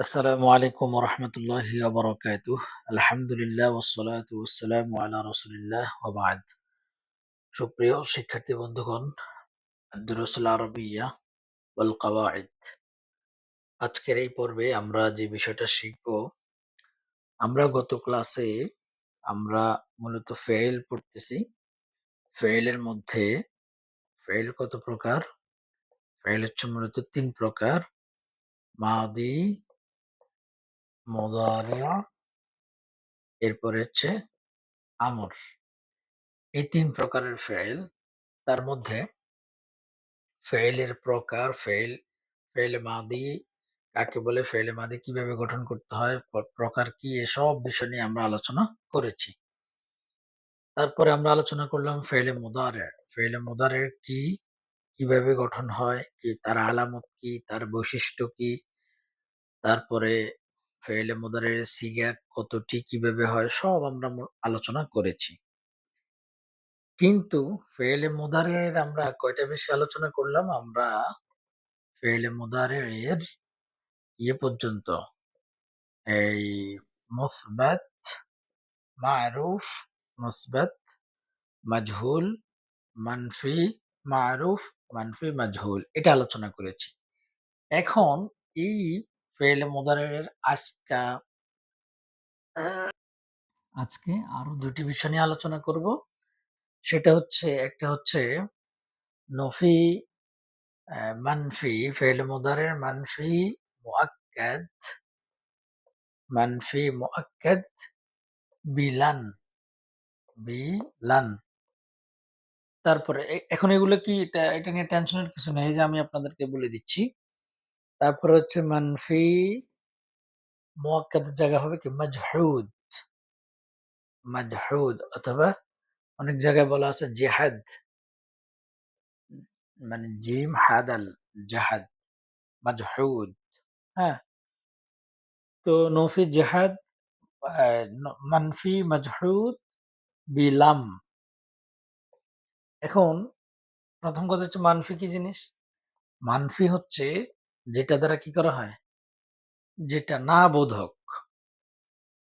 আসসালামু আলাইকুম রহমতুল্লাহি ওবরাকাতুহ। আলহামদুলিল্লাহ ওসসালাতু ওয়াসসালামু আলা রাসূলিল্লাহ ওয়া সুপ্রিয় শিক্ষার্থী বন্ধুগণ, আদ-দুরুসুল আরবিয়্যা ওয়াল কাওয়াইদ আজকের এই পর্বে আমরা যে বিষয়টা শিখব, আমরা গত ক্লাসে আমরা মূলত ফেইল পড়তেছি। ফেইলের মধ্যে ফেইল কত প্রকার? ফেইল হচ্ছে মূলত তিন প্রকার। মাদি মুদারি' এরপরে হচ্ছে আমর। এই তিন প্রকারের ফেইল, তার মধ্যে ফেইলের প্রকার, ফেইল, ফেইলে মাদি, কাকে বলে ফেইলে মাদি, কীভাবে গঠন করতে হয় প্রকার কি, এসব বিষয় নিয়ে আমরা আলোচনা করেছি। তারপরে আমরা আলোচনা করলাম ফেইলে মুদারে ফেইলে মুদারে কি, কীভাবে গঠন হয়, কি, তার আলামত কি, তার বৈশিষ্ট্য কি, তারপরে ফেইলে মুদারের সিগা কতটি কীভাবে হয়, সব আমরা আলোচনা করেছি। কিন্তু ফেলে মুদারের আমরা কয়টা বেশি আলোচনা করলাম? আমরা ফেইলে মুদারের ইয়ে পর্যন্ত, এই মুসবাত, মারুফ, মুসবাত, মাজহুল, মানফি, মারুফ, মানফি, মাজহুল, এটা আলোচনা করেছি। এখন এই ফেল মুদারের আজকা আজকে আরও দুটি বিষয় নিয়ে আলোচনা করব। সেটা হচ্ছে, একটা হচ্ছে নফি মানফি ফেল মুদারের মানফি, মুআক্কাদ মানফি মুআক্কাদ, বিলান বিলান। তারপরে এখন এগুলো কি, এটা এটা নিয়ে টেনশনের কিছু নেই যে আমি আপনাদেরকে বলে দিচ্ছি। তারপরে হচ্ছে মানফি মুআক্কাদের জায়গা হবে কি? মাজহুদ। মাজহুদ অথবা অনেক জায়গায় বলা আছে জেহাদ। মানে জিম, হাদাল, জাহাদ, মাজহুদ। হ্যাঁ। তো নফি, জিহাদ মানফি, মাজহুদ, বিলাম। এখন প্রথম কথা হচ্ছে মানফি কি জিনিস? মানফি হচ্ছে যেটা দ্বারা কি করা হয়? যেটা না বোধক।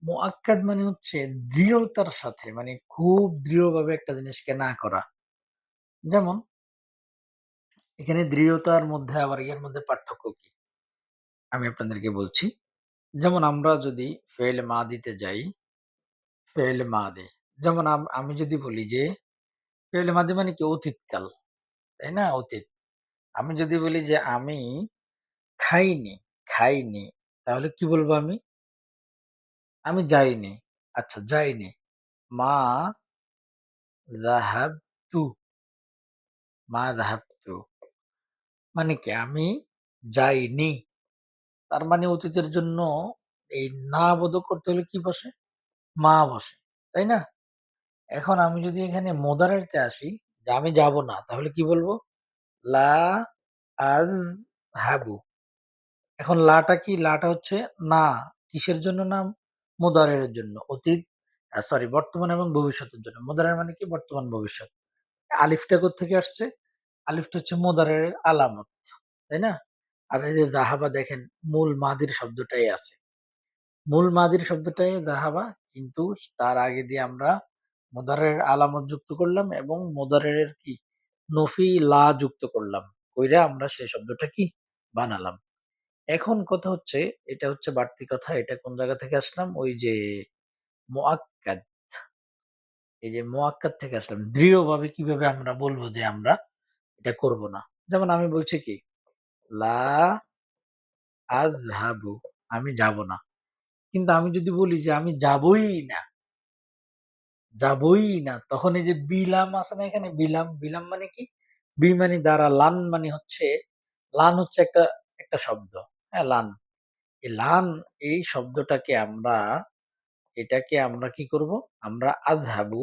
মুআক্কাদ মানে হচ্ছে দৃঢ়তার সাথে মানে খুব দৃঢ়ভাবে একটা জিনিসকে না করা। যেমন, এখানে দৃঢ়তার মধ্যে আবার এর মধ্যে পার্থক্য কি? আমি আপনাদেরকে বলছি। যেমন আমরা যদি ফেল মা দিতে যাই, ফেল মা দে। যেমন আমি যদি বলি যে, ফেল মা দে মানে কি? অতীতকাল। তাই না? অতীত। আমি যদি বলি যে, আমি খাইনি খাইনি। তাহলে কি বলব আমি? আমি যাইনি। আচ্ছা যাইনি। মা যাহাবতু মা যাহাবতু। মানে কি আমি যাইনি? তার মানে অতীতের জন্য এই না বোধক করতে হলে কি বসে? মা বসে, তাই না? এখন আমি যদি এখানে মোদারেরতে আসি, যে আমি যাব না, তাহলে কি বলব? লা আজ হাবু এখন লাটা কি? লাটা হচ্ছে না। কিসের জন্য না? মোদারের জন্য। অতীত সরি বর্তমান এবং ভবিষ্যতের জন্য। মোদারের মানে কি? বর্তমান, ভবিষ্যৎ। আলিফটা থেকে আসছে? আলিফটা হচ্ছে মোদারের আলামত, তাই না? আর এই যে জাহাবা দেখেন, মূল মাদির শব্দটাই আছে। মূল মাদির শব্দটাই দাহাবা কিন্তু তার আগে দিয়ে আমরা মোদারের আলামত যুক্ত করলাম এবং মোদারের কি? নফি লা যুক্ত করলাম। কইরা আমরা সেই শব্দটা কি? বানালাম। এখন কথা হচ্ছে, এটা হচ্ছে বাড়তি কথা, এটা কোন জায়গা থেকে আসলাম? ওই যে মুআক্কাদ এই যে মুআক্কাদ থেকে আসলাম। দৃঢ়ভাবে কীভাবে আমরা বলব যে আমরা এটা করব না? যেমন আমি বলছি কি, লা আযহাবু, আমি যাব না। কিন্তু আমি যদি বলি যে আমি যাবই না যাবই না, তখন এই যে বিলাম আছে না এখানে? বিলাম বিলাম মানে কি? বি মানে দ্বারা, লান মানে হচ্ছে, লান হচ্ছে একটা একটা শব্দ। হ্যাঁ লান। এই লান এই শব্দটাকে আমরা, এটাকে আমরা কি করব? আমরা আযহাবু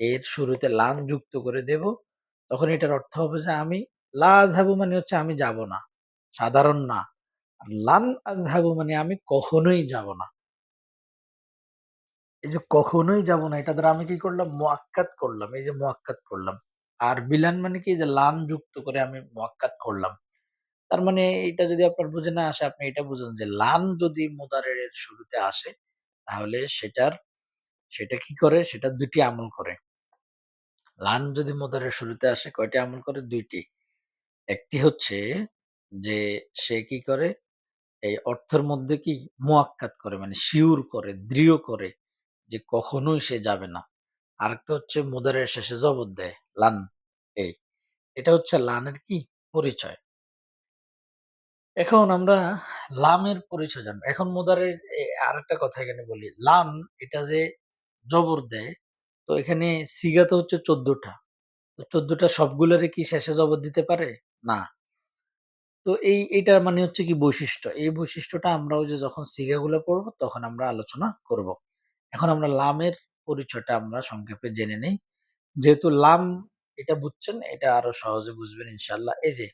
এর শুরুতে লান যুক্ত করে দেব। তখন এটার অর্থ হবে যে আমি লা আযহাবু মানে হচ্ছে আমি যাব না, সাধারণ না। লান আযহাবু মানে আমি কখনোই যাব না। এই যে কখনোই যাব না, এটা দ্বারা আমি কি করলাম? মোয়াক্কাত করলাম। এই যে মোয়াক্কাত করলাম। আর বিলান মানে কি? যে লান যুক্ত করে আমি মোয়াক্কাত করলাম। তার মানে এটা যদি আপনার বুঝে না আসে আপনি এটা বুঝুন যে লান যদি মুদারের শুরুতে আসে তাহলে সেটার সেটা কি করে সেটা দুটি আমল করে। লান যদি মুদারের শুরুতে আসে কয়টি আমল করে? দুইটি একটি হচ্ছে যে সে কি করে এই অর্থের মধ্যে কি মোয়াক্কাত করে মানে শিউর করে, দৃঢ় করে যে কখনোই সে যাবে না। আরেকটা হচ্ছে মুদারের শেষে জবর দেয় লান এই। এটা হচ্ছে লানের কি পরিচয়। এখন আমরা লামের পরিচয় জানব। এখন মুদারের এ আরেকটা কথা এখানে বলি। লাম এটা যে জবর দেয়, তো এখানে সিগা তো হচ্ছে ১৪ টা। তো ১৪ টা সবগুলোরে কি শেষে জবর দিতে পারে? না। তো এই এটার মানে হচ্ছে কি বৈশিষ্ট্য। এই বৈশিষ্ট্যটা আমরা ওই যে যখন সিগাগুলো পড়ব তখন আমরা আলোচনা করব। এখন আমরা লামের পরিচয়টা আমরা সংক্ষেপে জেনে নেই। যেহেতু লাম এটা বুঝছেন এটা আরও সহজে বুঝবেন ইনশাল্লাহ এই যে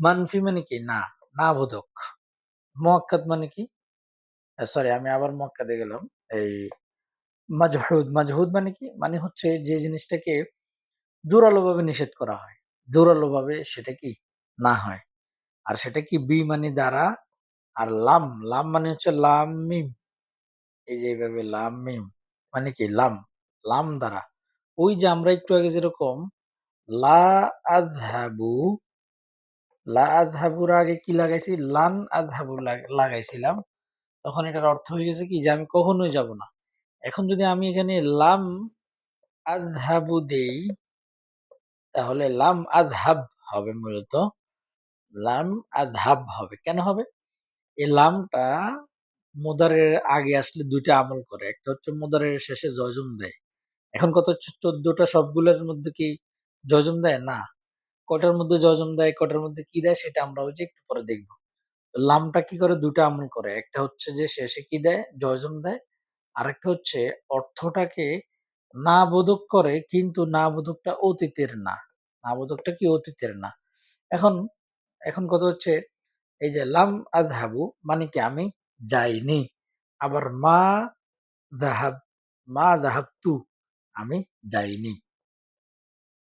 মানফি মানে কি? না, না বোধক। মুয়াক্কাদ মানে কি? সরি আমি আবার মুয়াক্কাদে গেলাম। এই মাজহুদ, মাজহুদ মানে কি? মানে হচ্ছে যে জিনিসটাকে জোরালোভাবে নিষেধ করা হয়। জোরালোভাবে সেটা কি? না হয়। আর সেটা কি বি মানে দ্বারা আর লাম, লাম মানে হচ্ছে লাম মিম। এই যে এইভাবে লাম মিম মানে কি? লাম, লাম দ্বারা। ওই যে আমরা একটু আগে যেরকম লা আযহাবু, লা আগে কি লাগাইছি? লান লাগ, লাগাইছিলাম। তখন এটার অর্থ হয়ে গেছে কি? যে আমি কখনোই যাব না। এখন যদি আমি এখানে লাম আধাবু দেই, তাহলে লাম আধাব হবে মূলত। লাম আযহাব হবে। কেন হবে? এই লামটা মোদারের আগে আসলে দুইটা আমল করে। একটা হচ্ছে মোদারের শেষে জজম দেয়। এখন কত হচ্ছে ১৪ টা সবগুলোর মধ্যে কি জজম দেয়? না। কয়টার মধ্যে জজম দেয়, কটার মধ্যে কি দেয় সেটা আমরা ওই যে একটু পরে দেখব। লামটা কি করে? ২ টা আমল করে। একটা হচ্ছে যে শেষে কি দেয়? জজম দেয়। আরেকটা হচ্ছে অর্থটাকে না বোধক করে কিন্তু না বোধকটা অতীতের না। না বোধকটা কি অতীতের না। এখন, এখন কথা হচ্ছে এই যে লাম আযহাবু মানে কি আমি যাইনি। আবার মা দাহাব মা যাহাবতু আমি যাইনি।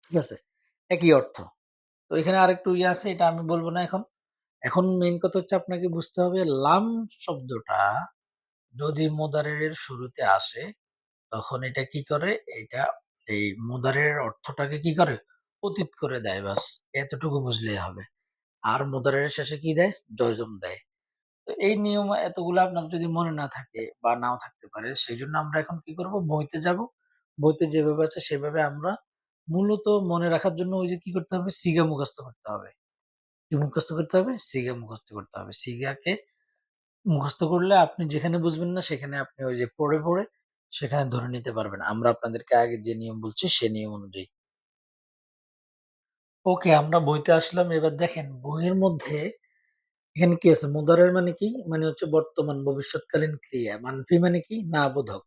ঠিক আছে? একই অর্থ। তো এখানে আরেকটু ইয়ে আছে, এটা আমি বলব না এখন। এখন মেইন কথা হচ্ছে আপনাকে বুঝতে হবে, লাম শব্দটা যদি মোদারের শুরুতে আসে, তখন এটা কি করে? এটা এই মোদারের অর্থটাকে কি করে? অতীত করে দেয় বাস। এতটুকু বুঝলেই হবে। আর মোদারের শেষে কি দেয়? জয়জম দেয়। তো এই নিয়ম এতগুলো আপনার যদি মনে না থাকে বা নাও থাকতে পারে সেই জন্য আমরা এখন কি করব? বইতে যাব। বইতে যেভাবে আছে সেভাবে আমরা মূলত মনে রাখার জন্য ওই যে কি করতে হবে? সিগা মুখস্থ করতে হবে। কি মুখস্থ করতে হবে? সিগা মুখস্থ করতে হবে। সিগাকে মুখস্থ করলে আপনি যেখানে বুঝবেন না সেখানে আপনি ওই যে পড়ে, পড়ে সেখানে ধরে নিতে পারবেন। আমরা আপনাদেরকে আগে যে নিয়ম বলছি সে নিয়ম অনুযায়ী। ওকে আমরা বইতে আসলাম। এবার দেখেন বইয়ের মধ্যে এখানে কি আছে? মুদারের মানে কি? মানে হচ্ছে বর্তমান ভবিষ্যৎকালীন ক্রিয়া। মানফি মানে কি? না বোধক।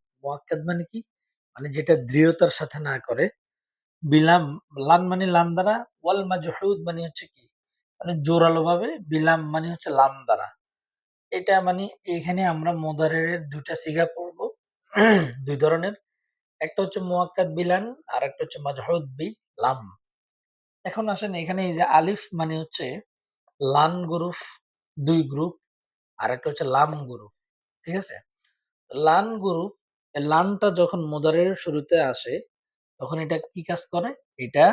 মানে কি? মানে যেটা দৃঢ়তার সাথে না করে। বিলাম লান মানে লাম দ্বারা, ওয়াল মাজহুদ মানে হচ্ছে কি? মানে জোরালো ভাবে বিলাম মানে হচ্ছে লাম দ্বারা। এটা মানে এখানে আমরা মোদারের ২ টা সিগা পড়ব। দুই ধরনের। একটা হচ্ছে মুয়াক্কাদ বিলান, আর একটা হচ্ছে মাজহুদ বি লাম। এখন আসেন এখানে এই যে আলিফ মানে হচ্ছে লান গ্রুপ দুই গ্রুপ, আর একটা হচ্ছে লাম গ্রুপ। ঠিক আছে? লান গ্রুপ, লানটা যখন মোদারের শুরুতে আসে তখন এটা কি কাজ করে? এটা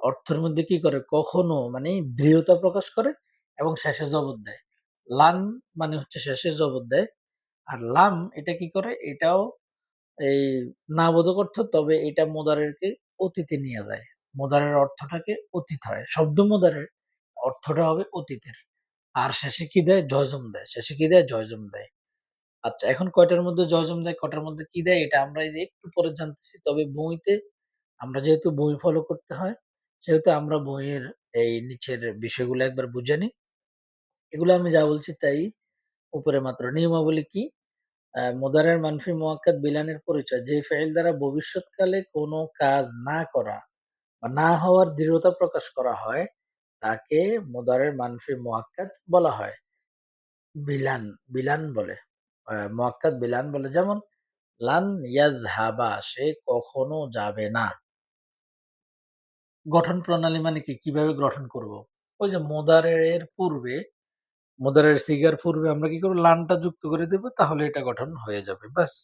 অর্থের মধ্যে কি করে? কখনো মানে দৃঢ়তা প্রকাশ করে এবং শেষে জবর দেয়। লান মানে হচ্ছে শেষে জবর দেয়। আর লাম এটা কি করে? এটাও এই না বোধক অর্থ, তবে এটা মুদারেরকে অতীতে নিয়ে যায়। মোদারের অর্থটাকে অতীত হয়। শব্দ মোদারের অর্থটা হবে অতীতের। আর শেষে কি দেয়? জজম দেয়। শেষে কি দেয়? জজম দেয়। আচ্ছা এখন কয়টার মধ্যে জজম দেয়, কয়টার মধ্যে কি দেয় এটা আমরা এই যে একটু পরে জানতেছি। তবে বইতে আমরা যেহেতু বই ফলো করতে হয়, সেহেতু আমরা বইয়ের এই নিচের বিষয়গুলো একবার বুঝে নিই। এগুলো আমি যা বলছি তাই উপরে মাত্র। নিয়মাবলী কি? মুদারের মানফি মুয়াক্কাদ বিলানের পরিচয়। যে ফেইল দ্বারা ভবিষ্যৎকালে কোনো কাজ না করা বা না হওয়ার দৃঢ়তা প্রকাশ করা হয়, তাকে মোদারের মানফি মুয়াক্কাদ বলা হয়। বিলান, বিলান বলে। মুয়াক্কাদ বিলান বলে। যেমন, লান ইয়াযহাবা, সে কখনো যাবে না। গঠন প্রণালী মানে কি? কীভাবে গঠন করব? ওই যে মোদারের পূর্বে, মোদারের সিগার পূর্বে আমরা কি করব লানটা যুক্ত করে দেব, তাহলে এটা গঠন হয়ে যাবে, ব্যাস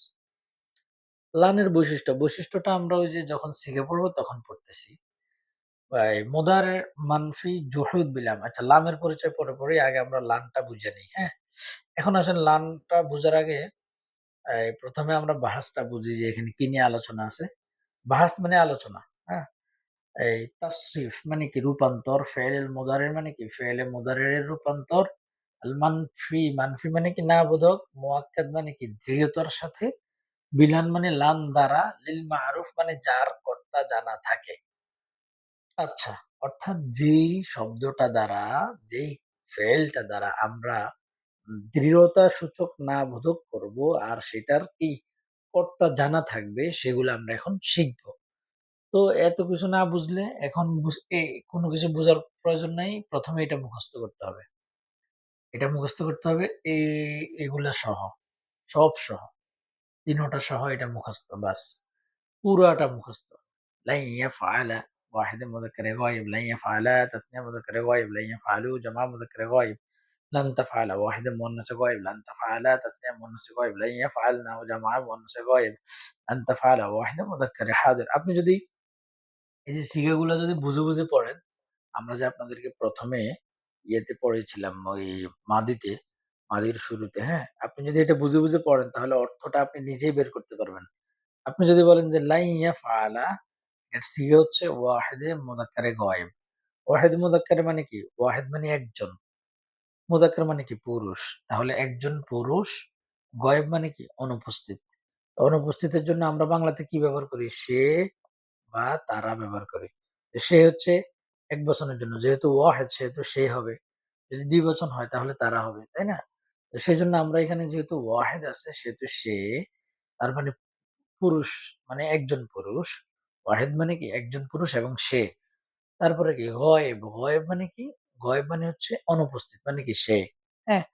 লানের বৈশিষ্ট্য, বৈশিষ্ট্যটা আমরা ওই যে যখন শিখে পড়ব, তখন পড়তেছি মোদার মানফি জুহুদ বিলাম। আচ্ছা লামের পরিচয় পরে পরে আগে আমরা লানটা বুঝে নিই হ্যাঁ? এখন আসেন, লানটা বুঝার আগে প্রথমে আমরা বাহাসটা বুঝি যে এখানে কি নিয়ে আলোচনা আছে। বাহাস মানে আলোচনা হ্যাঁ? এই তাসরিফ মানে কি? রূপান্তর ফেল মুদারের মানে কি? ফেলে মোদারের রূপান্তর মানফি মানফি মানে কি? না বোধক মুয়াক্কাদ মানে কি? দৃঢ়তার সাথে, বিলান মানে লান দ্বারা, লিল মারুফ মানে যার কর্তা জানা থাকে। আচ্ছা অর্থাৎ যেই শব্দটা দ্বারা, যেই ফেলটা দ্বারা আমরা দৃঢ়তা সূচক না বোধক করব, আর সেটার কি কর্তা জানা থাকবে, সেগুলো আমরা এখন শিখব। তো এত কিছু না বুঝলে এখন কোনো কিছু বোঝার প্রয়োজন নাই। প্রথমে এটা মুখস্থ করতে হবে। এটা মুখস্থ করতে হবে এই এগুলা সহ, সব সহ। তিনোটা সহ এটা মুখস্থ, বাস। পুরোটা মুখস্থ। লাইয়া ফায়লা वाहिद मदकर गायब लैँ फ़ाला तस्निया मदकर गायब लैँ फ़ालू जमा मदकर गायब लन तफ़ाल वाहिद मुन्नस गायब लन तफ़ाल तस्निया मुन्नस गायब लैँ फ़ालना जमा मुन्नस গায়েব लन तफ़ाल वाहिद মদক্কর হাদির আপনি যদি এই যে সিগাগুলো যদি বুঝে বুঝে পড়েন আমরা যে আপনাদেরকে প্রথমে ইয়েতে পড়েছিলাম ওই মাদিতে মাদির শুরুতে হ্যাঁ আপনি যদি এটা বুঝে বুঝে পড়েন তাহলে অর্থটা আপনি নিজেই বের করতে পারবেন আপনি যদি বলেন যে লাইয়া ফালা এর সিগা হচ্ছে ওয়াহেদে মুদাক্কারে গয়েব। ওয়াহেদ মুদাক্কারে মানে কি? ওয়াহেদ মানে একজন। মুদাক্কার মানে কি? পুরুষ। তাহলে একজন পুরুষ, গয়েব মানে কি? অনুপস্থিত। অনুপস্থিতের জন্য আমরা বাংলাতে কি ব্যবহার করি? সে বা তারা ব্যবহার করি। সে হচ্ছে এক বছরের জন্য। যেহেতু ওয়াহেদ, সেহেতু সে হবে। যদি দ্বিবচন হয়, তাহলে তারা হবে, তাই না? তো সেই জন্য আমরা এখানে যেহেতু ওয়াহেদ আছে, সেহেতু সে, তার মানে পুরুষ মানে একজন পুরুষ ওয়াহেদ মানে কি একজন পুরুষ এবং সে। তারপরে কি গয়েব গয়েব মানে কি? গয়েব মানে হচ্ছে অনুপস্থিত মানে কি সে। হ্যাঁ?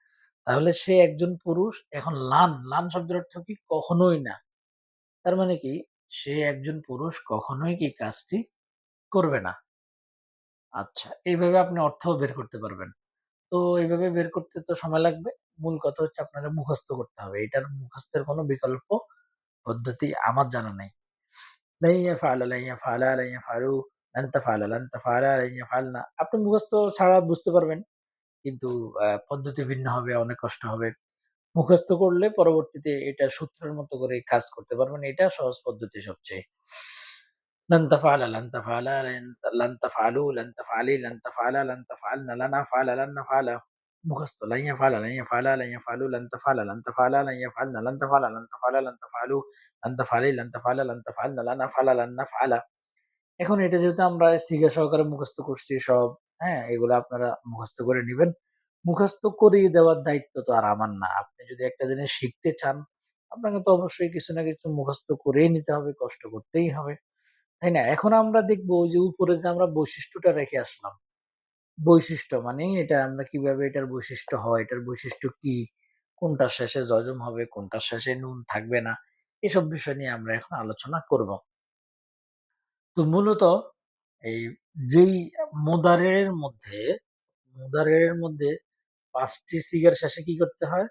তাহলে সে একজন পুরুষ, এখন লান লান শব্দের অর্থ কি? কখনোই না। তার মানে কি? সে একজন পুরুষ, কখনোই কি কাজটি করবে না। আচ্ছা এইভাবে আপনি অর্থ বের করতে পারবেন। তো এইভাবে বের করতে তো সময় লাগবে। মূল কথা হচ্ছে আপনাকে মুখস্থ করতে হবে। এটার মুখস্থের কোনো বিকল্প পদ্ধতি আমার জানা নেই। لن يفعل لن يفعل لن يفعلوا لن تفعل لن تفعل لن يفعلنا আপনি মুখস্থ ছাড়া বুঝতে পারবেন কিন্তু আহ, পদ্ধতি ভিন্ন হবে অনেক কষ্ট হবে মুখস্থ করলে পরবর্তীতে এটা সূত্রের মতো করে কাজ করতে পারবেন এটা সহজ পদ্ধতি সবচেয়ে لن تفعل لن تفعل لن لن تفعلوا لن تفعلي لن تفعل لن تفعلن لن أفعل لن نفعل মুখস্থ লাইন ফালা লাইন ফালা লাইন ফালু লান তাফালা লান তাফালা লাইন ফালনা লান তাফালা লান তাফালা লান তাফালু লান তাফালি লান তাফালা লান তাফালনা লান ফালা লান ফালা এখন এটা যেহেতু আমরা সিগা সহকারে মুখস্থ করছি সব হ্যাঁ এগুলো আপনারা মুখস্থ করে নেবেন মুখস্থ করিয়ে দেওয়ার দায়িত্ব তো আর আমার না আপনি যদি একটা জিনিস শিখতে চান আপনাকে তো অবশ্যই কিছু না কিছু মুখস্থ করেই নিতে হবে কষ্ট করতেই হবে তাই না এখন আমরা দেখব যে উপরে যে আমরা বৈশিষ্ট্যটা রেখে আসলাম বৈশিষ্ট্য? মানে এটা আমরা কীভাবে এটার বৈশিষ্ট্য হয়? এটার বৈশিষ্ট্য কি? কোনটা শেষে জজম হবে? কোনটা শেষে নুন থাকবে না? এসব বিষয় নিয়ে আমরা এখন আলোচনা করব। তো মূলত এই যেই মোদারের মধ্যে মোদারের মধ্যে পাঁচটি সিগার শেষে কি করতে হয়?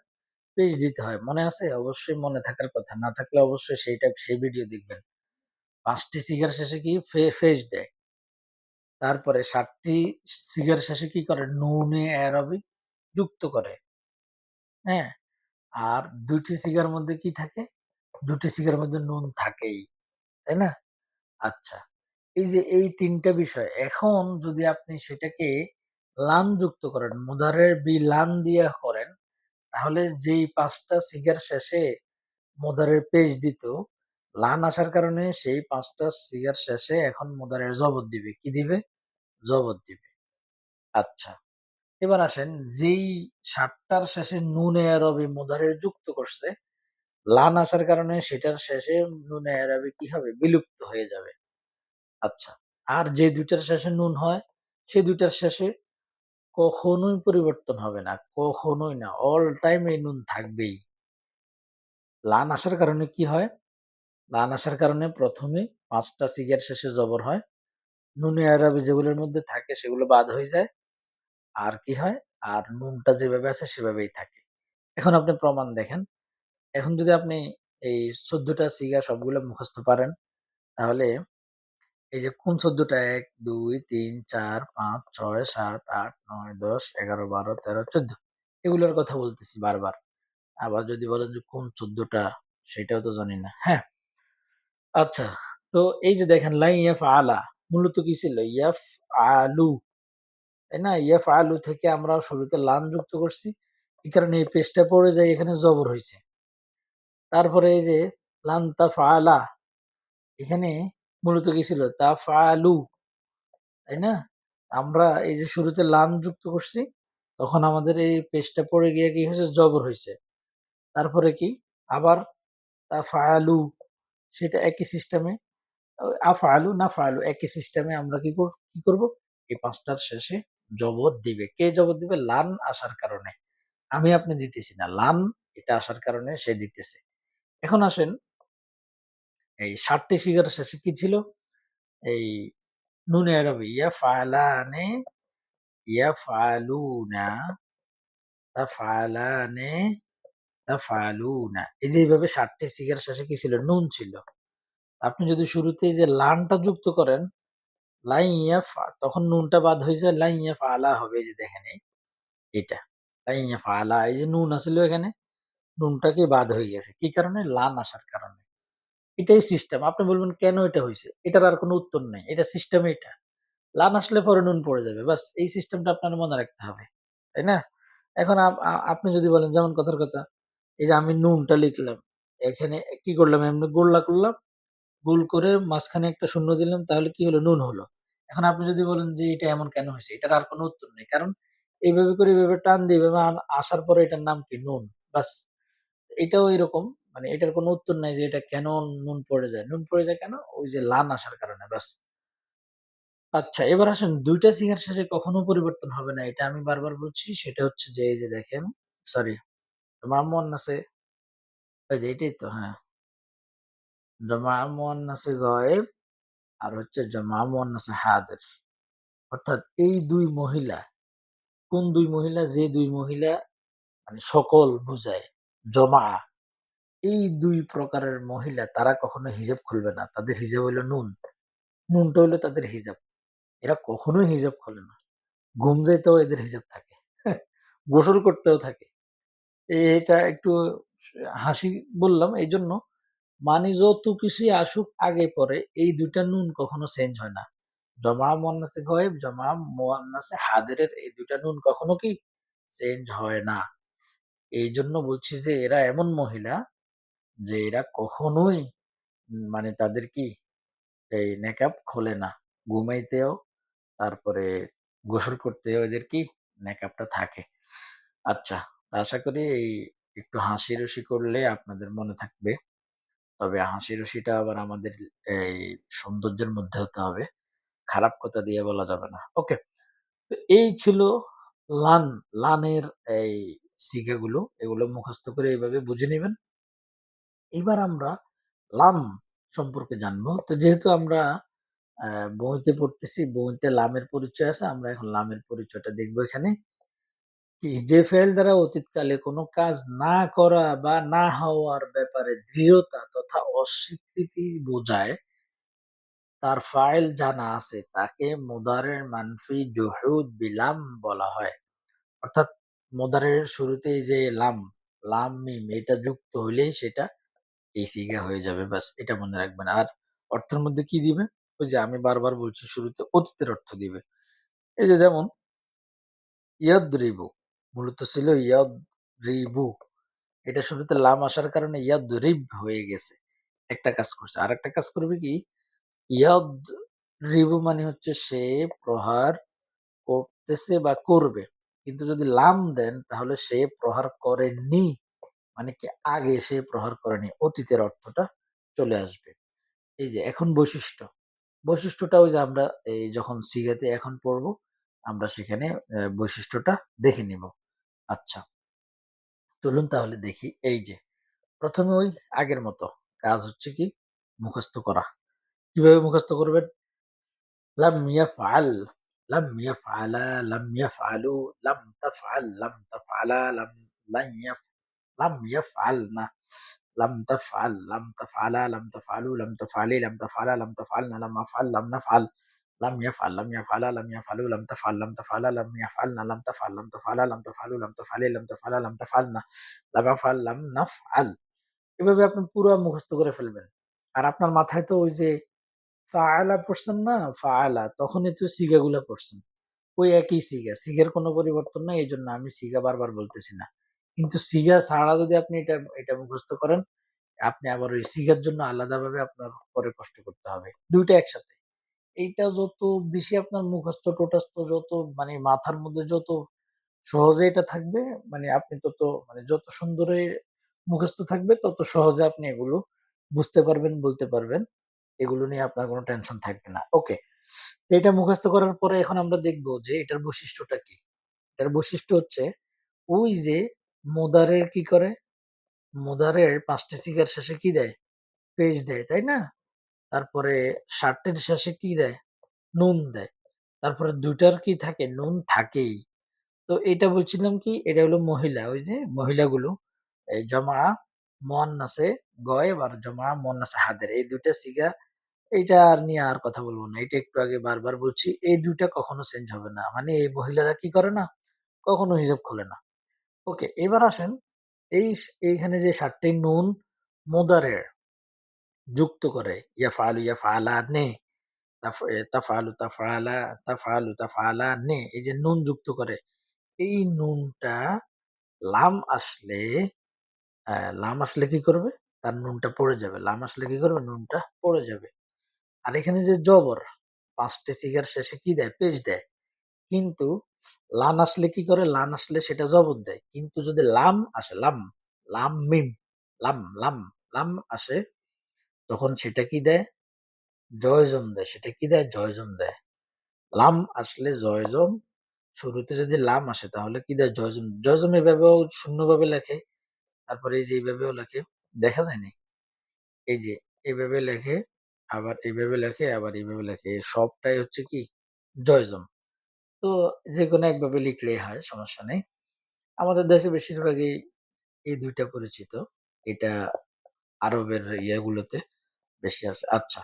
পেজ দিতে হয়। মনে আছে? অবশ্যই মনে থাকার কথা। না থাকলে অবশ্যই সেইটা সেই ভিডিও দেখবেন। পাঁচটি সিগার শেষে কি ফেজ দেয়? তারপরে সাতটি সিগার শেষে কি করে? নুনে অ্যারবিক যুক্ত করে। হ্যাঁ? আর দুইটি সিগার মধ্যে কি থাকে? দুটি সিগার মধ্যে নুন থাকেই, তাই না? আচ্ছা এই যে এই তিনটা বিষয়, এখন যদি আপনি সেটাকে লান যুক্ত করেন, মুদারের বি লান দিয়ে করেন, তাহলে যেই পাঁচটা সিগার শেষে মুদারের পেজ দিত লান আসার কারণে সেই পাঁচটা সিগার শেষে এখন মুদারের জবর দিবে। কি দিবে? জবর দিবে। আচ্ছা এবার আসেন, যেই সাতটার শেষে নুনে আরবি মুদারের যুক্ত করছে, লান আসার কারণে সেটার শেষে নুনে আরবি কি হবে? বিলুপ্ত হয়ে যাবে। আচ্ছা আর যে দুইটার শেষে নুন হয় সেই দুইটার শেষে কখনোই পরিবর্তন হবে না, কখনোই না অল টাইম এই নুন থাকবেই। লান আসার কারণে কি হয়? লান আসার কারণে প্রথমে পাঁচটা সিগার শেষে জবর হয় নুনে আরবি যেগুলোর মধ্যে থাকে সেগুলো বাদ হয়ে যায় আর কি হয়? আর নুনটা যেভাবে আছে সেভাবেই থাকে। এখন আপনি প্রমাণ দেখেন। এখন যদি আপনি এই ১৪ টা সিগা সবগুলো মুখস্থ পারেন, তাহলে এই যে কোন ১৪ টা ১, ২, ৩, ৪, ৫, ৬, ৭, ৮, ৯, ১০, ১১, ১২, ১৩, ১৪ এগুলোর কথা বলতেছি বারবার। আবার যদি বলেন যে কোন চোদ্দটা সেটাও তো জানি না। হ্যাঁ? আচ্ছা। তো এই যে দেখেন লা ইয়াফআলা মূলত কি ছিল? ইয়াফ আলু তাই না? ইয়াফ আলু থেকে আমরা শুরুতে লান যুক্ত করছি। এই কারণে এই পেজটা পড়ে যায় এখানে জবর হয়েছে তারপরে এই যে লান তাফআলা এখানে মূলত কি ছিল? তাফআলু। তাই না? আমরা এই যে শুরুতে লান যুক্ত করছি, তখন আমাদের এই পেজটা পড়ে গিয়ে কি হয়েছে? জবর হয়েছে তারপরে কি? আবার তাফআলু সেটা একই সিস্টেমে আ আফআলু, নাফআলু একই সিস্টেমে আমরা কি কর কি করব? এই ৫ টার শেষে জবর দিবে। কে জবর দিবে? লান আসার কারণে। আমি আপনি দিতেছি না। লান এটা আসার কারণে সে দিতেছে। এখন আসেন এই ৭ টি সিগার শেষে কি ছিল? এই নুনে আরবি ইয়াফআলানে, ইয়াফআলুনা, তাফআলানে, এই যে এইভাবে ৭ সিগার শেষে কি ছিল? নুন ছিল। আপনি যদি শুরুতে যে লানটা যুক্ত করেন, লাই ইয়াফা তখন নুনটা বাদ হয়ে যায় লাই ইয়াফআলা হবে যে দেখেন এটা। লাই ইয়াফআলা এই যে নুন আছিল এখানে, নুনটা কি বাদ হয়ে গেছে। কি কারণে? লান আসার কারণে। এটাই সিস্টেম। আপনি বলবেন কেন এটা হয়েছে এটার আর কোনো উত্তর নেই এটা সিস্টেম এটা। লান আসলে পরে নুন পড়ে যাবে। বাস এই সিস্টেমটা আপনার মনে রাখতে হবে। তাই না? এখন আপ আপনি যদি বলেন যেমন কথার কথা, এই যে আমি নুনটা লিখলাম। এখানে কি করলাম? এমনি গোল্লা করলাম। গোল করে মাঝখানে একটা শূন্য দিলাম, তাহলে কি হলো? নুন হলো। এখন আপনি যদি বলেন যে এটা এমন কেন হয়েছে এটার আর কোনো উত্তর নেই। কারণ এইভাবে করে এভাবে টান দিয়ে এভাবে আসার পরে এটার নাম কি? নুন। বাস এটাও এরকম মানে এটার কোনো উত্তর নাই যে এটা কেন নুন পড়ে যায়? নুন পড়ে যায় কেন? ওই যে লান আসার কারণে ব্যাস। আচ্ছা এবার আসেন ২ টা সিগার শেষে কখনো পরিবর্তন হবে না। এটা আমি বারবার বলছি। সেটা হচ্ছে যে, এই যে দেখেন সরি যে তো হ্যাঁ। গয়েব আর হচ্ছে হাদির। অর্থাৎ এই ২ মহিলা, কোন ২ মহিলা? যে ২ মহিলা মানে সকল বুঝায়। জমা এই ২ প্রকারের মহিলা তারা কখনো হিজাব খুলবে না। তাদের হিজাব হইল নুন। নুনটা হইল তাদের হিজাব। এরা কখনোই হিজাব খোলে না। ঘুম যাইতেও এদের হিজাব থাকে। গোসল করতেও থাকে। এটা একটু হাসি বললাম এই জন্য মানি যত কিছুই আসুক আগে পরে এই ২ টা নুন কখনো চেঞ্জ হয় না। জমা মুয়ান্নাসে গয়েব, জমা মোয়ান্নাসে হাদিরের এই ২ টা নুন কখনো কি চেঞ্জ হয় না। এই জন্য বলছি যে এরা এমন মহিলা যে এরা কখনোই মানে তাদের কি এই নেকাব খোলে না। ঘুমাইতেও তারপরে গোসল করতেও এদের কি নেকাবটা থাকে। আচ্ছা আশা করি এই একটু হাসি-রসি করলে আপনাদের মনে থাকবে। তবে হাসি-রসিটা আবার আমাদের এই সৌন্দর্যের মধ্যে হতে হবে। খারাপ কথা দিয়ে বলা যাবে না। ওকে। তো এই ছিল লান, লানের এই সিগাগুলো। এগুলো মুখস্থ করে এভাবে বুঝে নেবেন এবার আমরা লাম সম্পর্কে জানব। তো যেহেতু আমরা বইতে পড়তেছি, বইতে লামের পরিচয় আছে। আমরা এখন লামের পরিচয়টা দেখব এখানে। যে ফেল দ্বারা অতীতকালে কোনো কাজ না করা বা না হওয়ার ব্যাপারে দৃঢ়তা তথা অস্বীকৃতি বোঝায় তার ফাইল জানা আছে তাকে মোদারের মানফি জুহুদ বিলাম বলা হয়। অর্থাৎ মোদারের শুরুতেই যে লাম, লাম মিম এটা যুক্ত হইলেই সেটা এই সিগা হয়ে যাবে। ব্যাস এটা মনে রাখবেন। আর অর্থের মধ্যে কি দিবে? ওই যে আমি বারবার বলছি শুরুতে অতীতের অর্থ দিবে। এই যে যেমন ইয়াদরিবু মূলত ছিল ইয়াদরিবু। এটা শুরুতে লাম আসার কারণে ইয়াদরিব হয়ে গেছে। একটা কাজ করছে। আর একটা কাজ করবে কি? ইয়াদরিবু মানে হচ্ছে সে প্রহার করতেছে বা করবে। কিন্তু যদি লাম দেন তাহলে সে প্রহার করেনি। মানে কি আগে সে প্রহার করেনি। অতীতের অর্থটা চলে আসবে। এই যে এখন বৈশিষ্ট্য। বৈশিষ্ট্যটা ওই যে আমরা এই যখন সিগাতে এখন পড়ব, আমরা সেখানে বৈশিষ্ট্যটা দেখে নিব। আচ্ছা। চলুন তাহলে দেখি। এই যে ১ম এ ওই আগের মতো কাজ হচ্ছে কি? মুখস্থ করা। কীভাবে মুখস্থ করবেন? লাম ইয়াফআল লাম ইয়াফআলা, লাম ইয়াফআলু, লাম তাফআল, লাম তাফআলা, লাম লান ইয়াফ লাম ইয়াফআলনা, লাম তাফআল, লাম তাফআলা, লাম তাফআলু, লাম তাফআলি, লাম তাফআলা, লাম তাফআলনা, লাম আফআল, লাম নাফআল, লাম ইয়াফআল, লাম ইয়াফআলা, লাম ইয়াফআলু, লাম তাফআল, লাম তাফআলা, লাম ইয়াফআলনা, লাম তাফআল, লাম তাফআলা, লাম তাফআলু, লাম তাফআলি, লাম তাফআলা, লাম তাফআলনা, লাম আফআল, লাম নাফআল। এভাবে আপনি পুরা মুখস্থ করে ফেলবেন। আর আপনার মাথায় তো ওই যে ফাআলা পড়ছেন না? ফাআলা তখনই তো সিগাগুলা পড়ছেন। ওই একই সিগা। সিগার কোনো পরিবর্তন নাই। এজন্য আমি সিগা বারবার বলতেছি না। কিন্তু সিগা ছাড়া যদি আপনি এটা এটা মুখস্থ করেন, আপনি আবার ওই সিগার জন্য আলাদাভাবে আপনার পরে কষ্ট করতে হবে। দুইটা একসাথে। এইটা যত বেশি আপনার মুখস্থ টোটস্থ যত মানে মাথার মধ্যে যত সহজে এটা থাকবে, মানে আপনি তত মানে যত সুন্দরে মুখস্থ থাকবে তত সহজে আপনি এগুলো বুঝতে পারবেন, বলতে পারবেন। এগুলো নিয়ে আপনার কোনো টেনশন থাকবে না। ওকে। তো এটা মুখস্থ করার পরে এখন আমরা দেখব যে এটার বৈশিষ্ট্যটা কি? এটার বৈশিষ্ট্য হচ্ছে ওই যে মোদারের কি করে? মোদারের পাঁচটি সিগার শেষে কি দেয়? পেজ দেয়, তাই না? তারপরে ৭ টির শেষে কি দেয়? নুন দেয়। তারপরে ২ টার কি থাকে? নুন থাকেই। তো এটা বলছিলাম কি? এটা হলো মহিলা। ওই যে মহিলাগুলো এই জমা মুয়ান্নাসে গয় আর জমা মুয়ান্নাসে হাদের এই ২ টা সিগা এইটা আর নিয়ে আর কথা বলব না। এটা একটু আগে বারবার বলছি। এই দুইটা কখনো চেঞ্জ হবে না। মানে এই মহিলারা কি করে না? কখনো হিসাব খোলে না। ওকে, এবার আসেন এই এইখানে যে ৭ টি নুন মুদারের যুক্ত করে ইয়াফআলু, ইয়াফআলানে, তাফ এ তাফআলু, তাফআলা, তাফআলু, নে এই যে নুন যুক্ত করে, এই নুনটা লাম আসলে লাম আসলে কি করবে? তার নুনটা পড়ে যাবে। লাম আসলে কি করবে? নুনটা পড়ে যাবে। আর এখানে যে জবর ৫ টি সিগার শেষে কি দেয়? পেজ দেয়। কিন্তু লান আসলে কি করে? লান আসলে সেটা জবর দেয়। কিন্তু যদি লাম আসে লাম, লাম মিম, লাম, লাম, লাম আসে তখন সেটা কি দেয়? জয়জম দেয়। সেটা কি দেয়? জয়জম দেয়। লাম আসলে জয়জম, শুরুতে যদি লাম আসে তাহলে কি দেয়? জয়জম। জয়জম এভাবেও শূন্যভাবে লেখে। তারপরে এই যে এইভাবেও লেখে। দেখা যায়নি? এই যে এভাবে লেখে, আবার এভাবে লেখে, আবার এইভাবে লেখে। সবটাই হচ্ছে কি? জয়জম। তো যেকোনো একভাবে লিখলেই হয়, সমস্যা নেই। আমাদের দেশে বেশিরভাগই এই দুইটা পরিচিত। এটা আরবের ইয়েগুলোতে বেশি আছে। আচ্ছা।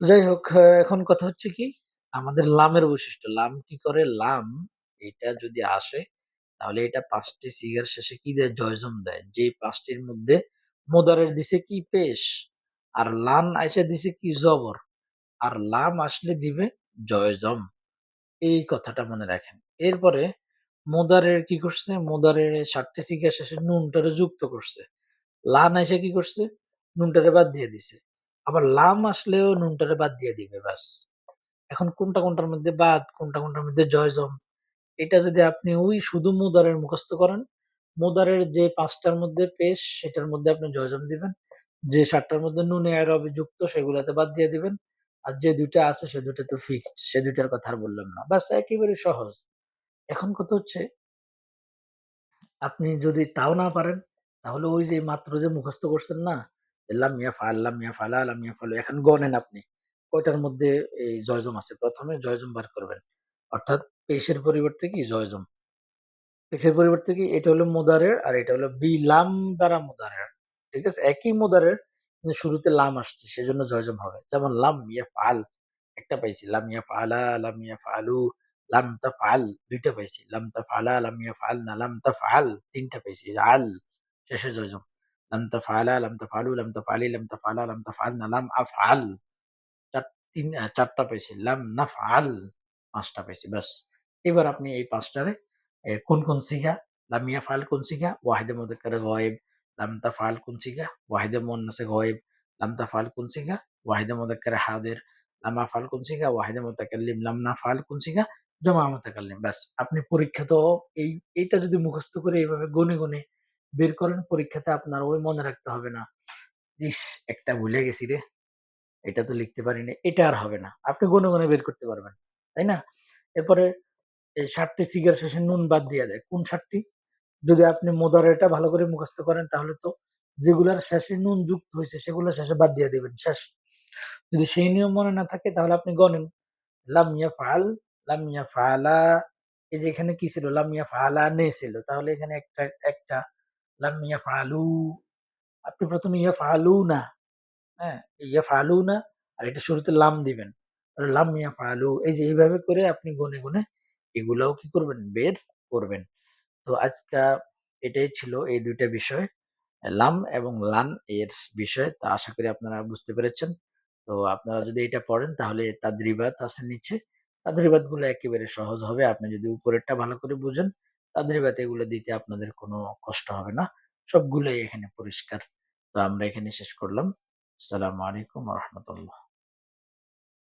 যাই হোক এখন কথা হচ্ছে কি? আমাদের লামের বৈশিষ্ট্য। লাম কি করে? লাম এটা যদি আসে, তাহলে এটা পাঁচটি সিগার শেষে কি দেয়? জয়জম দেয়। যে পাঁচটির মধ্যে মোদারের দিছে কি? পেশ। আর লান আইসা দিছে কি? জবর। আর লাম আসলে দিবে জয়জম। এই কথাটা মনে রাখেন। এরপরে মোদারের কি করছে? মোদারের সাতটি সিগার শেষে নুনটারে যুক্ত করছে। লান আইসা কি করছে? নুনটারে বাদ দিয়ে দিছে। আবার লাম আসলেও নুনটারে বাদ দিয়ে দিবে বাস এখন কোনটা, কোনটার মধ্যে বাদ, কোনটা, কোনটার মধ্যে জয়জম এটা যদি আপনি ওই শুধু মুদারের মুখস্থ করেন, মুদারের যে পাঁচটার মধ্যে পেশ সেটার মধ্যে আপনি জয়জম দিবেন। যে সাতটার মধ্যে নুনে আর যুক্ত সেগুলাতে বাদ দিয়ে দিবেন। আর যে দুইটা আছে সে ২ টা তো ফিক্সড। সে ২ টার কথা আর বললাম না। বাস একেবারে সহজ। এখন কথা হচ্ছে আপনি যদি তাও না পারেন তাহলে ওই যে মাত্র যে মুখস্থ করছেন না? এখন আপনি। মধ্যে এই জয়জম আছে? ১ম এ জয়জম বার করবেন। অর্থাৎ পেশের পরিবর্তে কি? জয়জম। পেশের পরিবর্তে কি? এটা হলো মুদারের আর এটা হলো বিলাম দ্বারা মুদারের। ঠিক আছে? একই মুদারের কিন্তু শুরুতে লাম আসছে সেজন্য জয়জম হবে। যেমন লাম ইয়াফআল একটা পাইছি। লাম ইয়াফআলা, লাম ইয়া ফালু লাম তাফআল ২ টা পাইছি। লাম তাফআলা, লাম ইয়াফআলনা, লাম তাফআল ৩ টা পাইছি। আল শেষে জয়জম। লাম তাফআলা, লাম তাফআলু, লাম তাফআলি, লাম তাফআলা, লাম তাফআলনা, লাম আফআল ৪ ৩ আ ৪ টা পাইছি। লাম নাফআল ৫ টা পাইছি ব্যাস। এবার আপনি এই ৫ টারে এ কোন, কোন সিগা? লাম ইয়াফআল কোন সিগা? ওয়াহিদে মুযাক্কারে গায়েব। লাম তাফআল কোন সিগা? ওয়াহিদে মুয়ান্নাসে গায়েব। লাম তাফআল কোন সিগা? ওয়াহিদে মুযাক্কারে হাদির। লাম আফআল কোন সিগা? ওয়াহিদে মুতাকাল্লিম। লাম নাফআল কোন সিগা? জমা মুতাকাল্লিম। ব্যাস আপনি পরীক্ষাতেও এই এইটা যদি মুখস্থ করে এইভাবে গুনে, গুনে বের করেন পরীক্ষাতে আপনার ওই মনে রাখতে হবে না। একটা ভুলে গেছি রে। এটা তো লিখতে পারিনি। এটা আর হবে না। আপনি গুনে, গুনে বের করতে পারবেন। তাই না? এরপরে এই ৭ টি সিগার শেষে নুন বাদ দিয়ে দেয়। কোন ৭ টি? যদি আপনি মুদারেটা ভালো করে মুখস্থ করেন তাহলে তো যেগুলার শেষে নুন যুক্ত হয়েছে সেগুলো শেষে বাদ দিয়ে দিবেন। শেষ। যদি সেই নিয়ম মনে না থাকে তাহলে আপনি গণেন। লাম ইয়াফআল লাম ফালা এই যে এখানে কি ছিল? লামিয়া ফালা ইয়াফআলানে ছিল। তাহলে এখানে একটা একটা লাম ইয়াফআলু আপনি ১ম এ ইয়াফআলুনা হ্যাঁ? ইয়াফআলুনা আর এটা শুরুতে লাম দিবেন। লাম ইয়াফআলু এই যে এইভাবে করে আপনি গুনে, গুনে এগুলাও কি করবেন? বের করবেন। তো আজকা এটাই ছিল এই ২ টা বিষয়। লাম এবং লান এর বিষয়। তো আশা করি আপনারা বুঝতে পেরেছেন। তো আপনারা যদি এটা পড়েন তাহলে তাদরিবাত আছে নিচে। তাদরিবাতগুলো একেবারে সহজ হবে। আপনি যদি উপরেরটা ভালো করে বুঝেন, তাদরিবাত এগুলো দিতে আপনাদের কোনো কষ্ট হবে না। সবগুলোই এখানে পরিষ্কার। তো আমরা এখানে শেষ করলাম। আসসালামু আলাইকুম রাহমাতুল্লাহ।